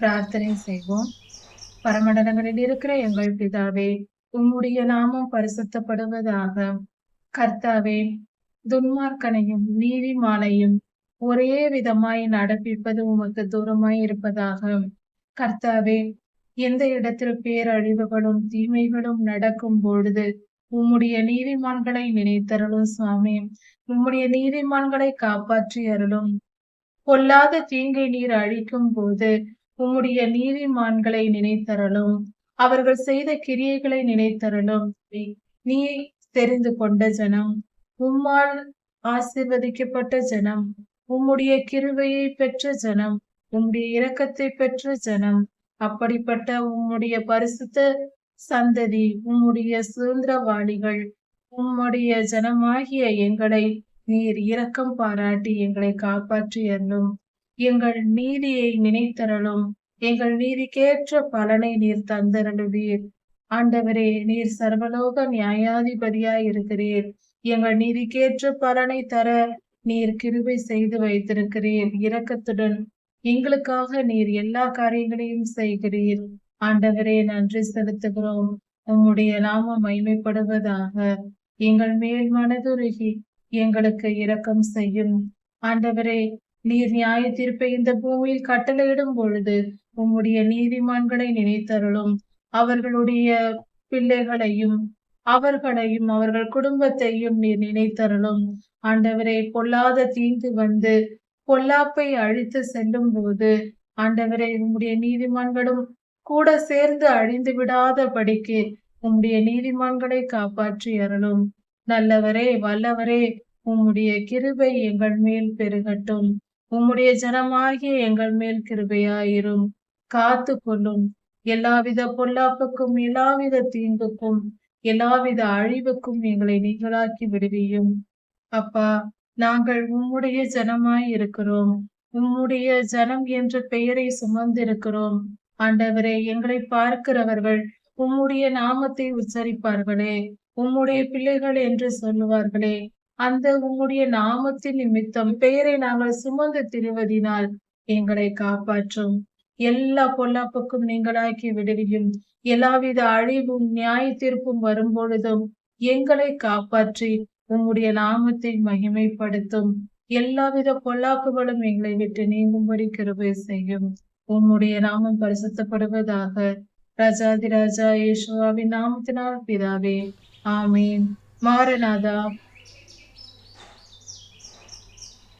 பிரார்த்தனை செய்வோம். பரமண்டலங்களில் இருக்கிற எங்கள் பிதாவே உம்முடைய நாமம் பரிசுத்தப்படுவதாக. கர்த்தாவே துன்மார்க்கனையும் நீதிமானையும் ஒரே விதமாய் நடப்பிப்பது உமக்கு தூரமாய் இருப்பதாக. கர்த்தாவே எந்த இடத்தில் பேரழிவுகளும் தீமைகளும் நடக்கும் பொழுது உம்முடைய நீதிமான்களை நினைத்தருளும் சுவாமி உம்முடைய நீதிமான்களை காப்பாற்றி அருளும் பொல்லாத தீங்கை நீர் அழிக்கும் போது உம்முடைய நீதிமான்களை நினைத்தரலும் அவர்கள் செய்த கிரியைகளை நினைத்தரலும் நீ தெரிந்து கொண்ட ஜனம். உம்மால் ஆசிர்வதிக்கப்பட்ட ஜனம். உம்முடைய கிருவையை பெற்ற ஜனம். உம்முடைய இரக்கத்தை பெற்ற ஜனம். அப்படிப்பட்ட உம்முடைய பரிசுத்த சந்ததி உம்முடைய சுதந்திரவாளிகள் உம்முடைய ஜனமாகிய எங்களை நீர் இரக்கம் பாராட்டி எங்களை காப்பாற்றி அருளும் எங்கள் நீதியை நினைத்தரலும் எங்கள் நீதிக்கேற்ற பலனை நீர் தந்தருளுவீர். ஆண்டவரே நீர் சர்வலோக நியாயாதிபதியாய் இருக்கிறீர் எங்கள் நீதிக்கேற்ற பலனை தர நீர் கிருபை செய்து வைத்திருக்கிறீர். இரக்கத்துடன் எங்களுக்காக நீர் எல்லா காரியங்களையும் செய்கிறீர். ஆண்டவரே நன்றி செலுத்துகிறோம். உம்முடைய நாமம் மைமைப்படுவதாக எங்கள் மேல் மனதுருகி எங்களுக்கு இரக்கம் செய்யும். ஆண்டவரே நீர் நியாய தீர்ப்பை இந்த பூமியில் கட்டளையிடும் பொழுது உம்முடைய நீதிமான்களை நினைத்தருளும். அவர்களுடைய பிள்ளைகளையும் அவர்களையும் அவர்கள் குடும்பத்தையும் நீர் நினைத்தருளும். ஆண்டவரே பொல்லாத தீங்கு வந்து பொல்லாப்பை அழித்து செல்லும் போது ஆண்டவரே உம்முடைய நீதிமான்களும் கூட சேர்ந்து அழிந்து விடாத படிக்கு உம்முடைய நீதிமான்களை காப்பாற்றி அருளும். நல்லவரே வல்லவரே உம்முடைய கிருபை எங்கள் மேல் பெருகட்டும். உம்முடைய ஜனமாகிய எங்கள் மேல் கிருபையாயிரும். காத்து கொள்ளும். எல்லாவித பொல்லாப்புக்கும் எல்லாவித தீங்குக்கும் எல்லாவித அழிவுக்கும் எங்களை நீங்களாக்கி விடுவியும். அப்பா நாங்கள் உம்முடைய ஜனமாய் இருக்கிறோம். உம்முடைய ஜனம் என்ற பெயரை சுமந்திருக்கிறோம். ஆண்டவரே எங்களை பார்க்கிறவர்கள் உம்முடைய நாமத்தை உச்சரிப்பார்களே. உம்முடைய பிள்ளைகள் என்று சொல்லுவார்களே. அந்த உம்முடைய நாமத்தின் நிமித்தம் பெயரை நாங்கள் சுமந்து திருவதினால் எங்களை காப்பாற்றும். எல்லா பொல்லாப்புக்கும் நீங்களாக்கி விடுவியும். எல்லாவித அழிவும் நியாய தீர்ப்பும் வரும்பொழுதும் எங்களை காப்பாற்றி உம்முடைய நாமத்தை மகிமைப்படுத்தும். எல்லாவித பொல்லாப்புகளும் எங்களை விட்டு நீங்கும்படி கிருபை செய்யும். உம்முடைய நாமம் பரிசுத்தப்படுவதாக ராஜாதி ராஜா யேசுவாவின் நாமத்தினால் பிதாவே ஆமீன். மாரநாதா